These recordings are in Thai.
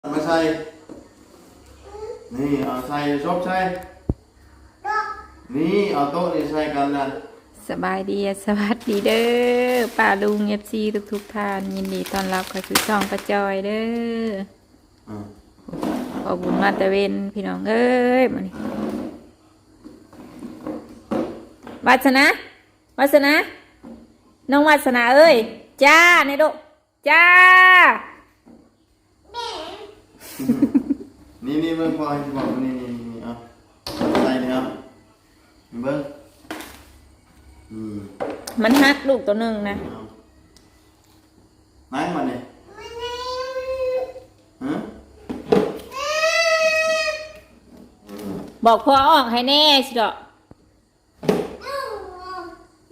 เอามาใส่ นี่เอาใส่ชอบใส่ นี่เอาโต๊ะนี่ใส่กันนะสบายดีสวัสดีเด้อป้าลุงเอฟซีทุกทุกๆท่าน ยินดีต้อนรับเข้าสู่ช่องประจอยเด้ออ่าขอบุญมาตะเวนพี่น้องเอ้ยมานี่วัสนาวัสนาน้องวัสนาเอ้ย จ้าในดุจ้า นี่นี่เบิ่งพอให้บอกนี่นี่นี่เอาใส่นี่เอาเบิ่งอืมมันฮักลูกตัวหนึ่งนะเอาไหนมาเนี่ยฮะบอกพ่อเอาออกให้แน่สิดอก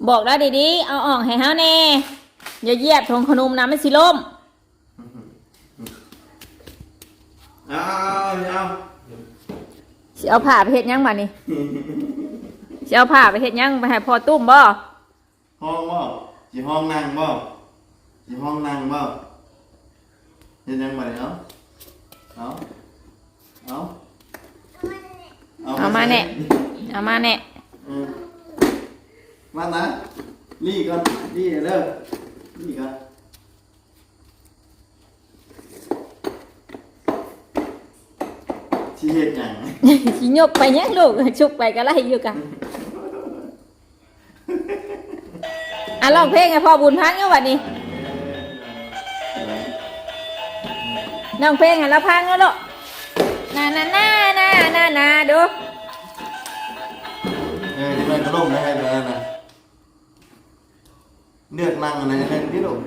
บอกแล้วดีๆ เอาออกให้เฮาแน่อย่าเหยียบทงขนมนะมันสิล่ม เอาเอาเอาสิเอาผ้าไปเฮ็ดหยังมานี่สิเอาผ้าไปเฮ็ดหยังไปให้พ่อตุ้มบ่ห้องบ่สิห้องนั่งบ่สิห้องนั่งบ่เฮ็ดยังบ่เนี่ยเอาเอาเอาเอามาแน่เอามาแน่อืมมานะนี่ก่อนนี่เด้อนี่ก่อน สิเฮ็ดหยังสิยกไปหยังลูกชุกไปก็ไล่อยู่กันอะร้องเพลงให้พ่อบุญพังอยู่บัดนี้ร้องเพลงให้เราพังแล้วลูกนานานานานานาดูเออจะไปกระโดดได้ให้เลยนะเลือกนั่งอะไรนั่นที่ลูก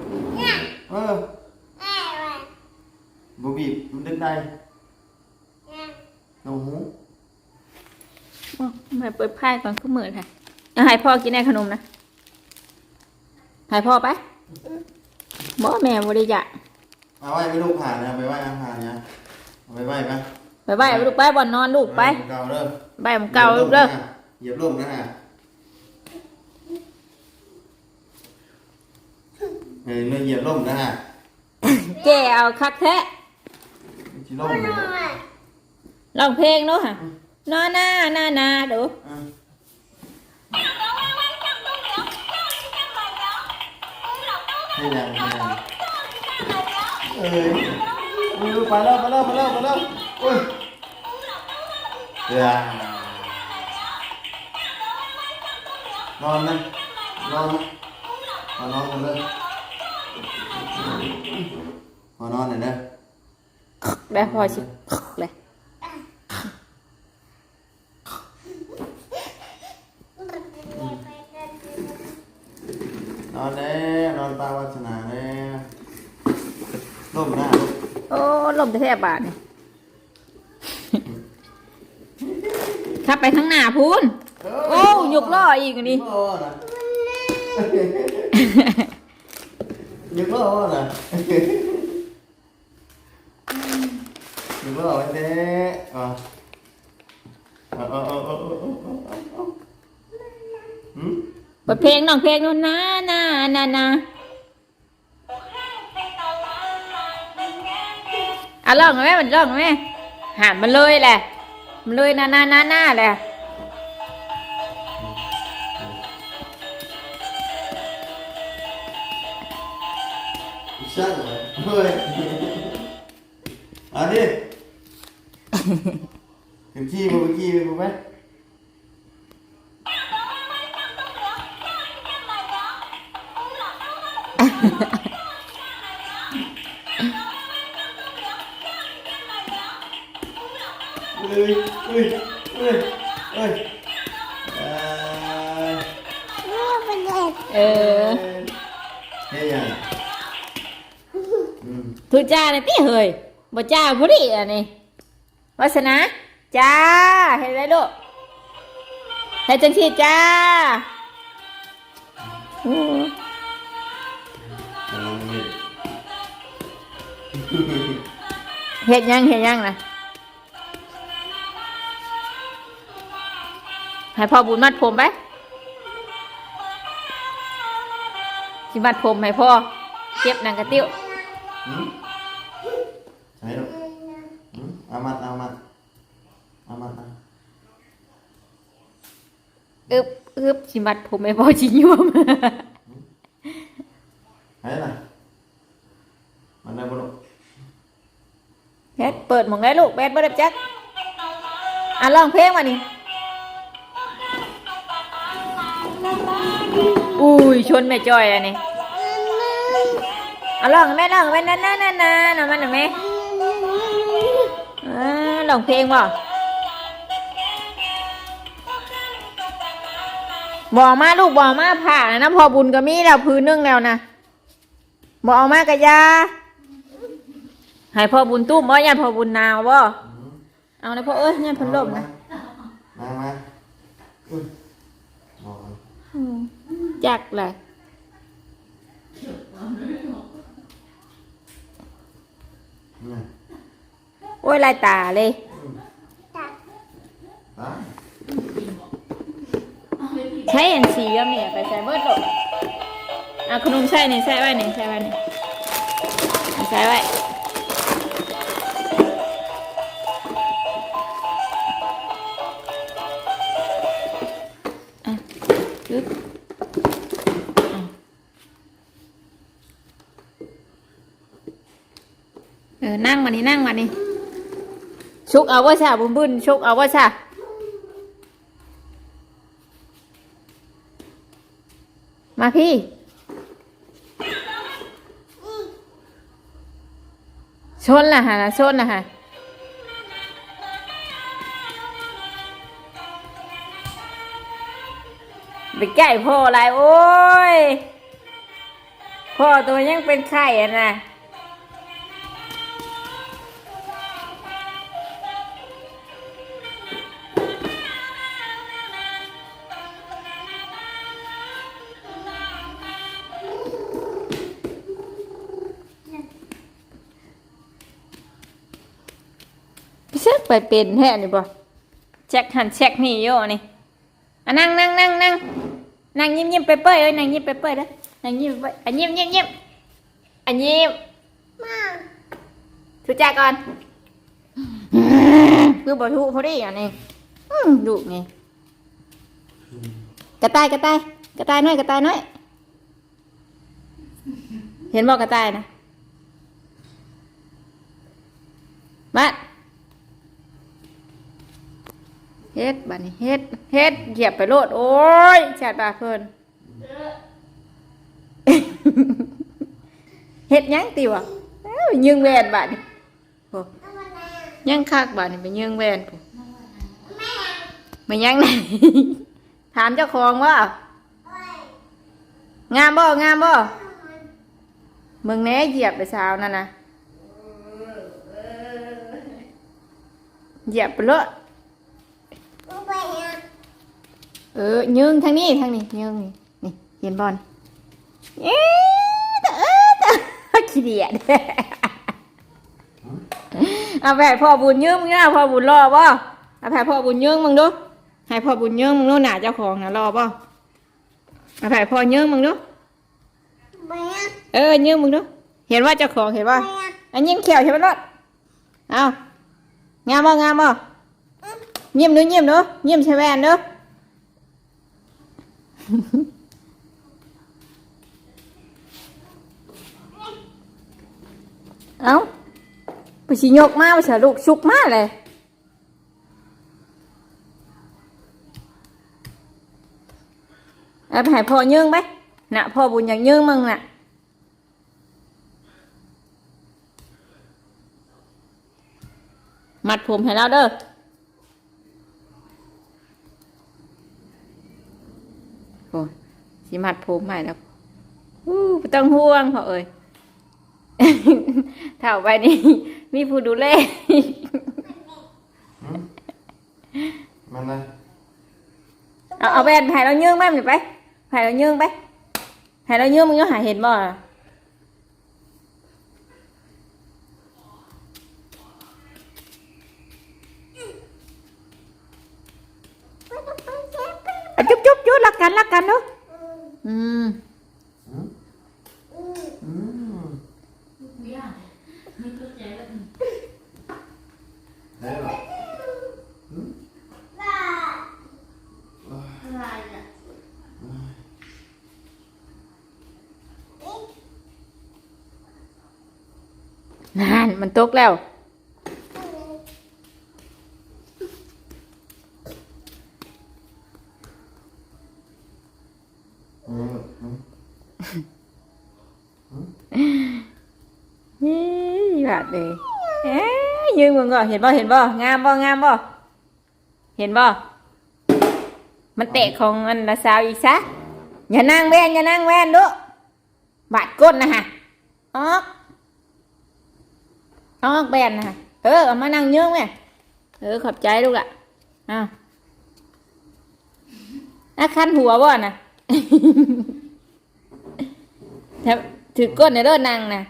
เออบ่บีบมันดึกได้โอ้โหโอ้มาเปิดไพ่ก่อนก็เหมือนค่ะเอาให้พ่อกินได้ขนมนะให้พ่อไปบ่แม่บ่ได้อยากเอาไว้ไปลูกผ่านนะไปไว้อาหารนะเอาไปไว้ไปไปไปลูกไปบ่อนนอนลูกไปเก่าเด้อไปมันเก่าลูกเด้อเหยียบล่มนะฮะเฮ้ยไม่เหยียบล่มนะฮะแกเอาคักแท้ชิล่มเลย ร้องเพลงเนาะค่ะนอนหน้าหน้าหน้าดูอะให้ยังให้ยังเอ้ยอุ้ยไปแล้วไปแล้วไปแล้วไปแล้วอุ้ยเดี๋ยวนอนนะนอนนะมานอนกันเลยมานอนหน่อยนะได้พอสิเลย นอนแน่ นอนตาวัฒนาแน่ล่มหน้าลูกโอ้ลมจะแทบบาดนี่ ขับไปข้างหน้าพูนโอ้ยกล้ออีกอันนี้โอ้นะยึกล้อนะยึกล้อไว้เด้อะเอาเอาเอาเอาเอาเอาเอาหืม เปิดเพลงน้องเพลงนู่นนะนะนะนะ อะร้องไหมมันร้องไหมหันมันเลยแหละ มันเลยนะนะนะนะแหละช่างเลยเฮ้ยเอาดิถึงขี้มึงขี้มึงไหมเอ้ยเอ้ยเอ้ยเอ้ยเอ้ยเออเฮ้ยยังอืมทุจ้าเนี่ยพี่เฮยบ่จ้าผู้ดีอันนี้วาสนาจ้าเห็นไหมลูกเห็นจังที่จ้าโอ้กำลังเห็นเห็ดยังเห็ดยังนะ ให้พ่อบุญมัดผมไปสิมัดผมให้พ่อเก็บหนังกระติ้วหืมใช่หรอมาเอามาเอามาเอาอึบอึบสิมัดผมไม่พอชิยวมเฮ้ยน่ะมันได้บ่ลูกเฮ็ดเปิดหมองได้ลูกแบดบ่ได้จักอะร้องเพลงมานี่ อุ้ยชนแม่จอยอันนี้อะร้องแม่ร้องแม่นั่นนั่นนั่นนั่นเอามันหน่อยแม่อ่าร้องเพลงบ่บอกมาลูกบอกมาผ่านะพอบุญก็มีแล้วพื้นนึงแล้วนะบอกเอามากะยาให้พ่อบุญตุ้มบ่ยันพ่อบุญนาวบ่เอาเลยพ่อเอ้ยยันเพันลมนะมามา จักเลยนี่โอ้ยลายตาเลยใช้อันสีกับเนี่ยไปใส่เบิดโลดเอาขนมใส่เนี่ยใส่ไว้เนี่ยใส่ไว้เนี่ยใส่ไว้ ออนั่งมานี่นั่งมานี่ชุกเอาว่าชาบุญบุญชุกเอาว่าชามาพี่ชนล่ะฮะชนล่ะฮะไปใกล้พ่ออะไรโอ้ยพ่อตัวยังเป็นไข่อะนะ ไปเป็นแท้นี่บ่แช็คหันแช็คนี่โยนี่อะนั่งนั่งนั่งนั่งนั่งยิ้มยิ้มไปเปื่อยเอ้ยนั่งยิ้มไปเปื่อยเด้อนั่งยิ้มไปอะยิ้มยิ้มยิ้มอะยิ้มทุจ้าก่อนคือบ่ทุกเขาได้อย่างนี้อืมดุนี่กระต่ายกระต่ายกระต่ายน้อยกระต่ายน้อยเห็นบ่กระต่ายนะมา เฮ็ดบัดนี้เฮ็ดเฮ็ดเหยียบไปโลด โอ้ยชาดปากเพิ่นเฮ็ดยังติวะเอ้ายิงแวนบาดนี้ยังคักบาดนี้ไปยิงแวนพุ่นมายังไหนถามเจ้าของว่างามบ่งามบ่มึงแน่เหยียบไปสาวนั่นน่ะเหยียบไปโลด เออยืงทางนี้ทางนี้ยืงนี่นี่เห็นบอลเอ๊ะแต่เออแต่ขี้เดียดเอาแผ่พ่อบุญยืงมึงนะพ่อบุญรอบ่เอาแผ่พ่อบุญยืงมึงดูให้พ่อบุญยืงมึงดูหนาเจ้าของนะรอบ่เอาแผ่พ่อยืงมึงดูเออยืงมึงดูเห็นว่าเจ้าของเห็นว่าอันยิ้มเขียวใช่ไหมรถเอางามบ่งามบ่ยิ้มดูยิ้มดูยิ้มใช่แวนดู เอ้าไปชิยกมาไปฉลูกชุกมาเลยเอาไปให้พ่อยืงไปน่ะพ่อบุญอย่างยืงมึงน่ะมัดผมให้เราเด้อ โอ้ยสิมัดผมให้แล้วอู้บ่ต้องห่วงพ่อเอ้ยเท่าไปนี่มีผู้ดูแลมันเลยเอาเอาแบนไผ่เราเยื่องไหมมันไปไผ่เราเยื่องไปไผ่เราเยื่องมึงก็หาเห็นบ่ chút chút chú lắc cành lắc cành đó. Ừ. นั่นมันตกแล้ว ดเลยเอ้ยยืนมึงก่อนเห็นบ่เห็นบ่งามบ่งามบ่เห็นบ่มันเตะของอันละสาวอีกซะอย่านั่งแว่นอย่านั่งแว่นดูบาดก้นนะฮะออกออกแบนนะฮะเออเอามานั่งเยื้องแม่เออขอบใจลูกอะอ้าวอะคันหัวบ่น่ะถมถือก้นในเด้อนั่งนะ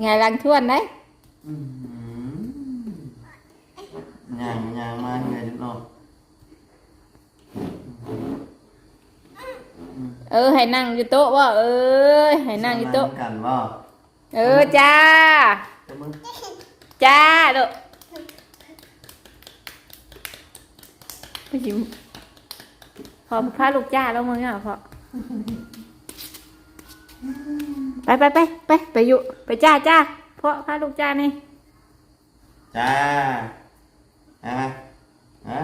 ไงลังทวนได้อืมย่างย่างมาเลยเนาะเออ ให้นั่งอยู่โต๊ะว่าเออให้นั่งอยู่โต๊ะกันว่าเออจ้าเจ้ามึงจ้าลูกไปยิ้มพอพาลูกจ้าแล้วมึงอะพอ ไปไปไปไปไปอยู่ไปจ้าจ้าเพราะพาลูกจ้านี่จ้าเอามาเอา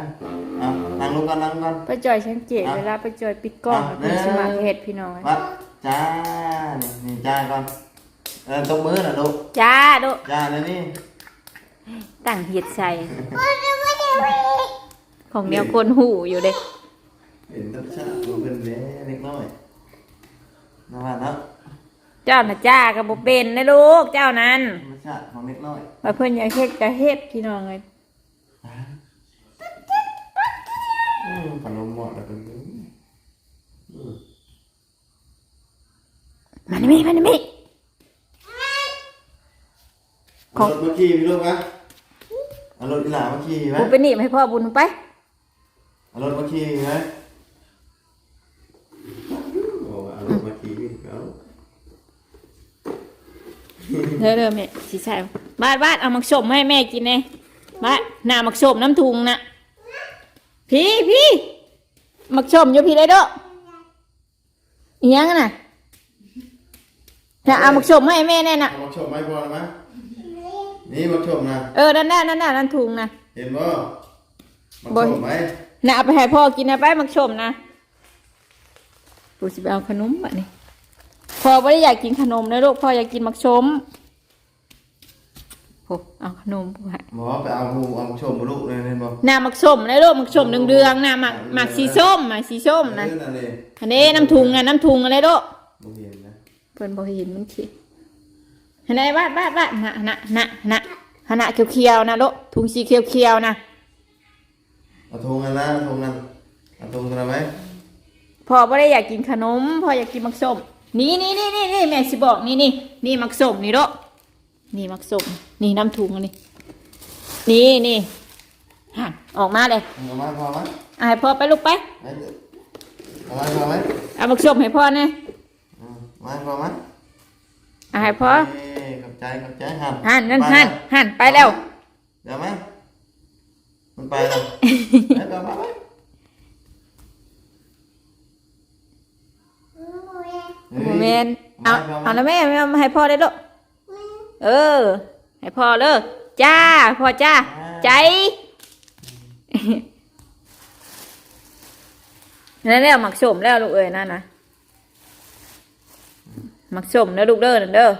เอานั่งลงกันนั่งกันไปจอยชังเจตอะเวลาไปจอยปิดกล้องอะเพื่อสมัครเห็ดพี่น้องวัดจ้านี่นี่จ้าก่อนเออตบมือนะลูกจ้าลูกจ้าเลยนี่ตั้งเห็ดใส่ของแนวคนหูอยู่เด้เห็นธรรมชาติมันเป็นแม่เล็กน้อยนะว่าเนาะ เจ้าน่ะจ้ากับบ่เป็นนะลูกเจ้านั้นธรรมชาติของเล็กน้อยว่าเพิ่นอยากเฮ็ดก็เฮ็ดพี่น้องเอ้ยอืมขนมหมดแล้วเป็นอืมมันมีมันมีเอารถมาขี่พี่ลูกนะเอารถอีหลามาขี่ไหมกูไปหนีบให้พ่อบุญไปเอารถมาขี่ไหมโอ้เอารถมาขี่เอา เด้อเด้อแม่สิใช่บ้านบ้านเอามักสมให้แม่กินแน่บ้านหน้ามักสมน้ำทุงน่ะพี่พี่มักสมอยู่พี่ได้เด้ออีหยังน่ะน่ะเอามักสมให้แม่แน่น่ะเอามาชมไม่พอแล้วมั้ยนี่มาชมนะเออนั่นน่ะนั่นน่ะนั่นทุงน่ะเห็นบ่มาบ่ชมไหมน่ะเอาไปให้พ่อกินนะไปมักชมนะกูสิไปเอาขนมบะนี่พ่อไม่ได้อยากกินขนมนะลูกพ่ออยากกินมักชม โหเอาขนมกูให้หมอไปเอาหูเอามาชมมาลูกเลยเห็นบ่หน้ามักชมนะลูกมักชมเดืองๆนะมักมักสีส้มมักสีส้มนะเออนั่นเองอันนี้น้ำทุงนะน้ำทุงอะไรลูกบ่เห็นนะเพิ่นบ่เห็นมันขี้อันไหนวาดวาดวาดน่ะน่ะน่ะน่ะหนน่ะเขียวๆนะลูกทุงสีเขียวๆนะเอาทงกันนะเอาทงกันเอาทงกันเอาไหมพ่อไม่ได้อยากกินขนมพ่ออยากกินมักส้มนี่นี่นี่นี่นี่แม่สิบอกนี่นี่นี่มักส้มนี่โดะ นี่มักส้มนี่น้ำถุงอันนี่นี่นี่หันออกมาเลยเอามาพอไหมเอาให้พ่อไปลูกไปไปเถอะเอามาพอไหมเอามักส้มให้พ่อเนี่ยอืมมาพอไหมเอาให้พ่อเอ้ยขอบใจขอบใจหันหันนั่นไปหันหันไปแล้วเดี๋ยวไหมมันไปแล้วไปไปไปไปโมเมนเอาเอาแล้วแม่ไม่เอามาให้พ่อได้ลูก เออ ให้พ่อเลยจ้า พ่อจ้า ใจ นั่นแล้วหมักสมแล้วลูกเอ้ยนั่นนะหมักสมแล้วลูกเด้อนั่นเด้อ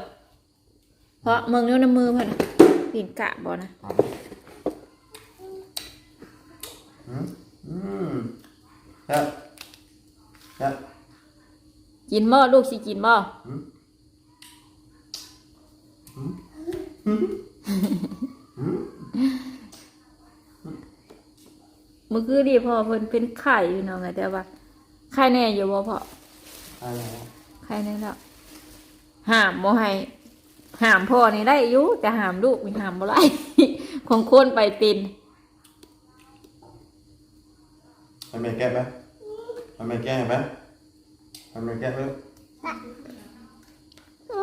เพราะมึงนิ้วน้ำมือเพ่นน่ะปีนกะบ่นะอืมอืมครับครับกินบ่ลูกสิกินบ่เมื่อคืนดีพ่อเพิ่นเป็นไข่อยู่เนาะไงแต่ว่าไข่แน่อยู่บ่พ่ออะไรวะใครนั่นแล้วห้ามบ่ให้ห้ามพ่อนี่ได้อยู่แต่ห้ามลูกนี่ห้ามบ่ได้ ของคนไปเป็นทำไมแก้ไหมทำไมแก้ไหมทำไมแก้ไหม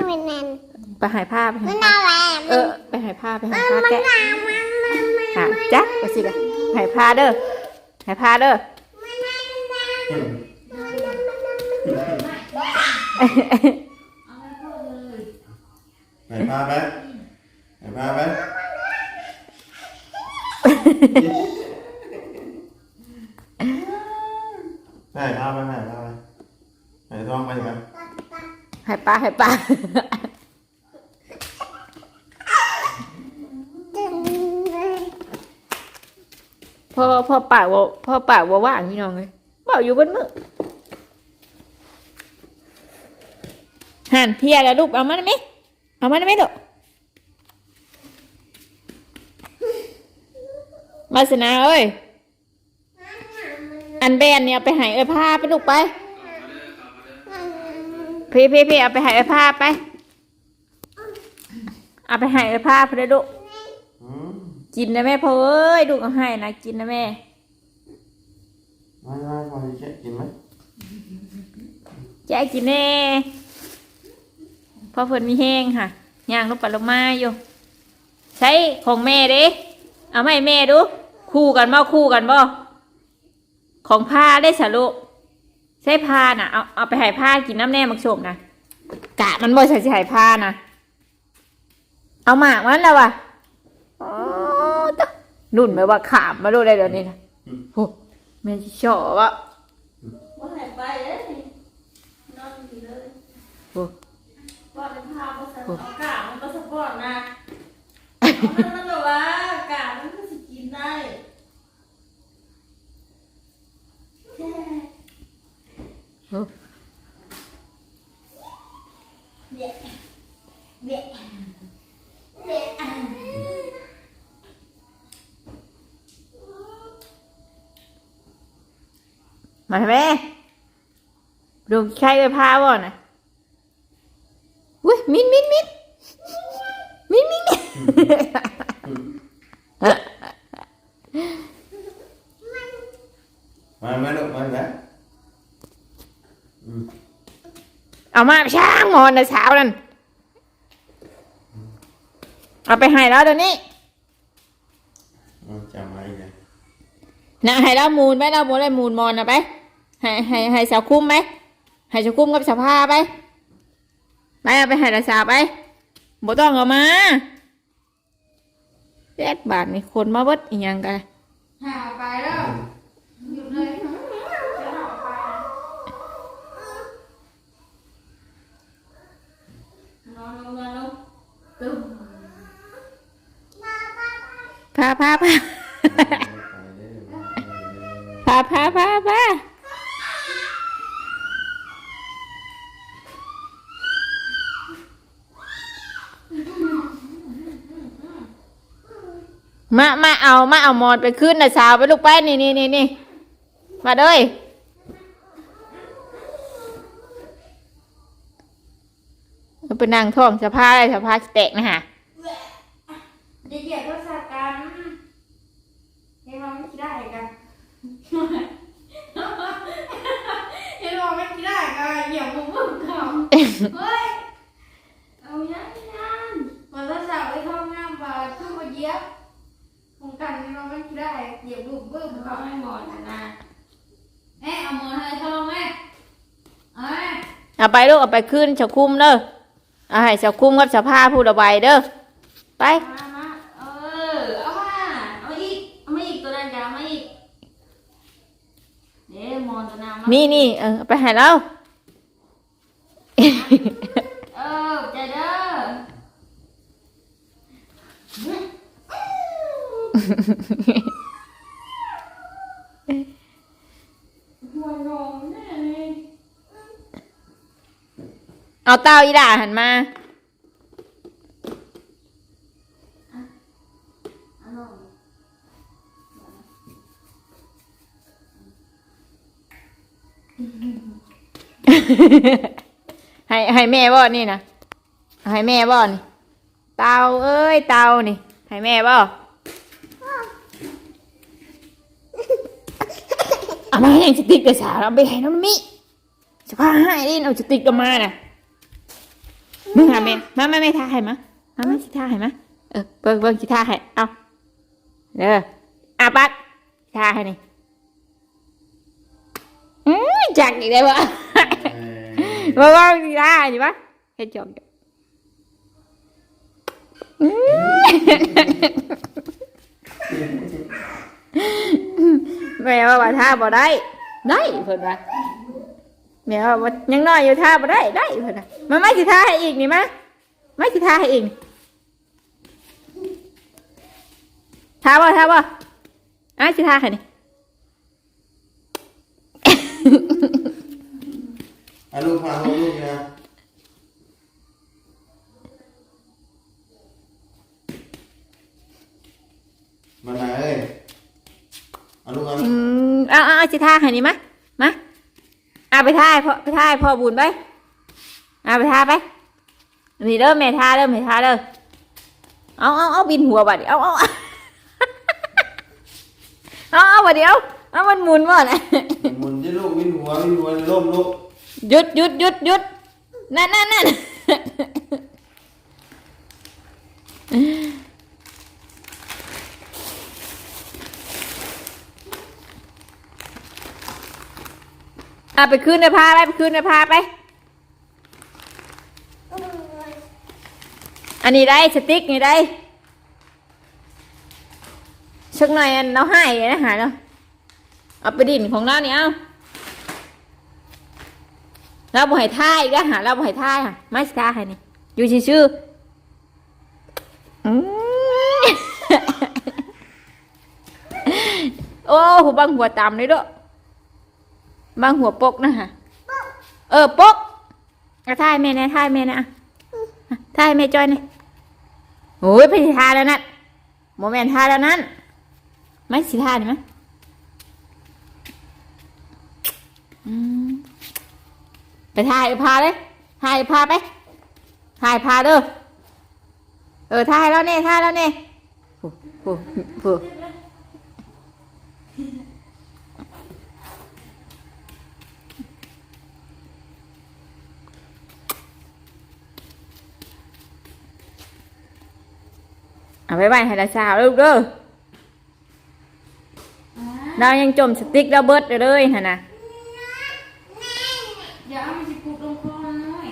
มันนั่นไปหายผ้าไปหามันผ้าน่าแหวเออ ไปหายผ้าไปหายผ้าแกะมันมันมันมันหาจักไปสิละหายผ้าเด้อ หายผ้าเด้อไหนพาไปไปพาไปไปพาไปไปพาไปไปท้องไปไหมให้ป้าให้ป้า จึงเลย พ่อพ่อปากว่าพ่อปากว่าว่างพี่น้องเลยบอกอยู่บนมือหันเพียแล้วลูกเอามาได้ไหมเอามาได้ไหมลูกมาสนาเอ้ยอันแบนเนี่ยไปหายเอ้ยผ้าไปลูกไปพี่พี่พี่เอาไปหายเอ้ยผ้าไป เอาไปหายเอ้ยผ้าไปเลยลูก กินนะแม่พ่อเอ้ยลูกเอาให้นะกินนะแม่มามาพอจะแค่กินไหมแจ๊กินแน่พ่อเพิ่นมีแห้งค่ะย่างลูกปลาลงมาอยู่ ใช้ของแม่เด้เอามาให้แม่ดู คู่กันบ่คู่กันบ่ของผ้าได้สะลูกใช้ผ้าน่ะเอาเอาไปใหายผ้ากินน้ำแน่มักชมนะกะมันบ่ใส่สิใหายผ้านะเอาหมากมันแล้ววะอ๋อตะ นุ่นไหมว่าขามมาดูได้เดี๋ยวนี้นะโอ้แม่ชิชอบวะบ่ให้ไปเด้นอนอยู่เลยโอ้บ่ได้พาบ่ใส่เอากามันก็สปอร์ตนะเอามันมันแบบว่ากามันก็สิกินได้โอ้เด็กเด็กเด็ก มาทำไมดูใครไปพาบ่น่ะอุ้ยมินมินมินมินมินมินมามาลูกมาแล้วอืมเอามาช่างหมอนในเช้านั่นเอาไปให้แล้วเดี๋ยวนี้เอาจำไว้เลยนะให้เรามูลไหมเรามูลได้มูลมอนนะไป ให้ให้ให้สาวคุ้มไหมให้สาวคุ้มกับสาวผ้าไปไปเอาไปให้ละสาวไปบ่ต้องเอามาแยกบาทนี่คนมาเบิดอีหยังกันหาไปแล้วหยุดเลยจะหาไปนอนลงนอนลงตึมพาพาพาพาพาพา มามาเอามาเอาหมอนไปขึ้นนะสาวไปลูกไปนี่นี่นี่นี่มาเลยไปนั่งท้องสะพายสะพายแตกนะฮะเหยียดโทรศัพท์กันเห็นว่าไม่คิดได้กันเห็นว่าไม่คิดได้กันเหยียบมุมมุมเขาเฮ้ยเอายังยังมันโทรศัพท์ไว้ท้องน้ำปลาขึ้นมาเยียบ คงกันเห็นว่าไม่คิดได้เหยียบบุ้มบุ้มเขาให้หมอนนะแม่เอาหมอนให้ท้องแม่เอาแม่เอาไปลูกเอาไปขึ้นเฉาคุ้มเด้อเอาให้เฉาคุ้มกับเฉาผ้าพูดเอาไว้เด้อไปมามาเออเอามาเอาอีกเอามาอีกตัวนั้นจะเอามาอีกเดี๋ยวหมอนตัวนั้นมานี่นี่เออเอาไปให้เราเออใจเด้อหัวโนมแน่ เอาเต้าอีด่าหันมาให้ให้แม่บ่นี่นะให้แม่บ่นี่เตาเอ้ยเตานี่ให้แม่บ่ เอามาให้สติ๊กเดี๋ยวสาวเอาไปให้น้องมิจะพาให้ดิเอาสติ๊กออกมาน่ะมึงหาแม่มามาแม่ท่าให้มามามาสิท่าให้มาเออเบิ่งเบิ่งสิท่าให้เอาเด้ออาปัดท่าให้นี่อือจักอีกได้บ่ว่าว่าสิท่าอยู่ปะเฮ็ดจอกอยู่ แม่ว่าว่าท่าบ่ได้ ได้เพิ่นว่าแม่ว่าว่ายังน้อยอยู่ท่าบ่ได้ได้เพิ่นน่ะมาไม่สิท่าให้อีกนี่มาไม่สิท่าให้อีกนี่ท่าบ่ท่าบ่อะสิท่าให้นี่เอาลูกพาห้องลูกนะมาไหนเอ้ย เอาลูกเอาลูอืกมเอาเอาเอาสิท่าให้นี่มามาเอาไปท่าให้พ่อไปท่าให้พ่อบุญไปเอาไปท่าไปนี่เด้อแม่ท่าเด้อแม่ท่าเด้อเอาเอาเอาบินหัวบัดนี้เอาเอาเอาเอาบัดเดียวเอามันหมุนบ่น่ะหมุนที่ลูกวิ่งหัววิ่งหัวในร่มลูกหยุดหยุดหยุดหยุดนั่นนั่นนั่น อะไปคืนในพาไปไปคืนในพาไป อันนี้ได้สติ๊กนี่ได้ชักหน่อยอันเราให้นะหาเนาะเอาไปดินของเราเนี่ยเอาเราบ่ให้ท่ายก็หาเราบ่ให้ท่ายค่ะไม่สิท่าให้นี่อยู่ชื่อๆอืมโอ้หูบางหัวต่ำเลยด้อ บางหัวปกนะฮะเออปกเอาท่ายแม่นะท่ายแม่นะอะอะท่ายแม่จอยนี่โอ้ยไปสิท่าแล้วนั่นโมเมนท่าแล้วนั่นไม่สิท่านี่มั้ยอืมไปถ่ายพาเลยถ่ายพาไปถ่ายพาเด้อเออถ่ายแล้วเนี่ยถ่ายแล้วเนี่ยโอ้โเอาไปไว้ให้ละสาวลูกเด้อเรายังจมสติ๊กเราเบิดอยู่เลยฮะนะเดี๋ยวเอามันจะปุกลงคอหน่อย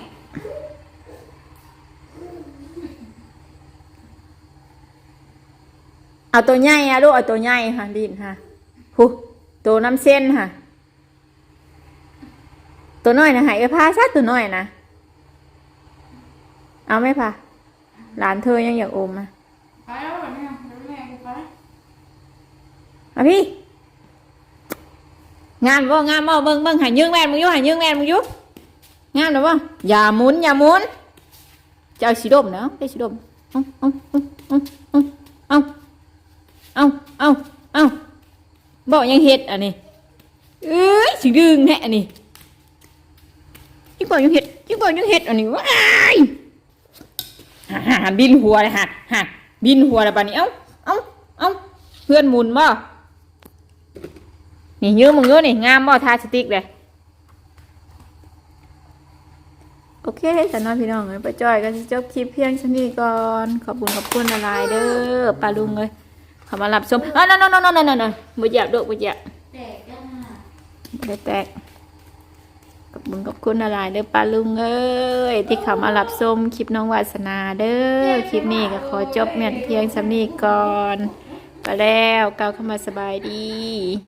เอาตัวใหญ่อะลูกเอาตัวใหญ่ค่ะดินค่ะหูตัวน้ำเส้นค่ะ ตัวน้อยนะหายไปพาซะตัวน้อยนะเอาไหมพะหลานเธอยังอยากอมอะ ไปแล้วแบบนี้เดี๋ยวแม่กูไปอาพี่งามบ่งามบ่เบิ่งเบิ่งหายยืงแม่นมึงอยู่หายยืงแม่นมึงอยู่งามหรือบ่อย่าหมุนอย่าหมุนจะเอาสีดมเนาะได้สีดมเอาเอาเอาเอาเอาเอาเอาเอาบอกยังเฮ็ดอันนี้เอ้ยสิดึงแท้อันนี้ยิ่งบอกยังเฮ็ดยิ่งบอกยังเฮ็ดอันนี้ว้ายฮ่าฮ่าบินหัวเลยฮะฮะ บินหัวเลยปานนี้เอ้าเอ้าเอ้าเพื่อนหมุนบ่นี่ยืมมึงเยอะนี่งามบ่ทาสติ๊กเลยโอเคสำหรับพี่น้องเอ้ยป้าจ้อยก็จะจบคลิปเพียงเท่านี้ก่อนขอบคุณขอบคุณอะไรเด้อป้าลุงเลยเขามารับชมอ๋อนั่นนั่นนั่นนั่นนั่นบ่เหยียบดอกบ่เหยียบแตกกันน่ะบ่ได้แตกขอ บุญขอบคุณอะไรเด้อป้าลุงเอ้ยที่เขามารับชมคลิปน้องวาสนาเด้อคลิปนี้ก็ขอจบเมียนเพียงสำนีก่อน ไปแล้วก้าวเข้ามาสบายดี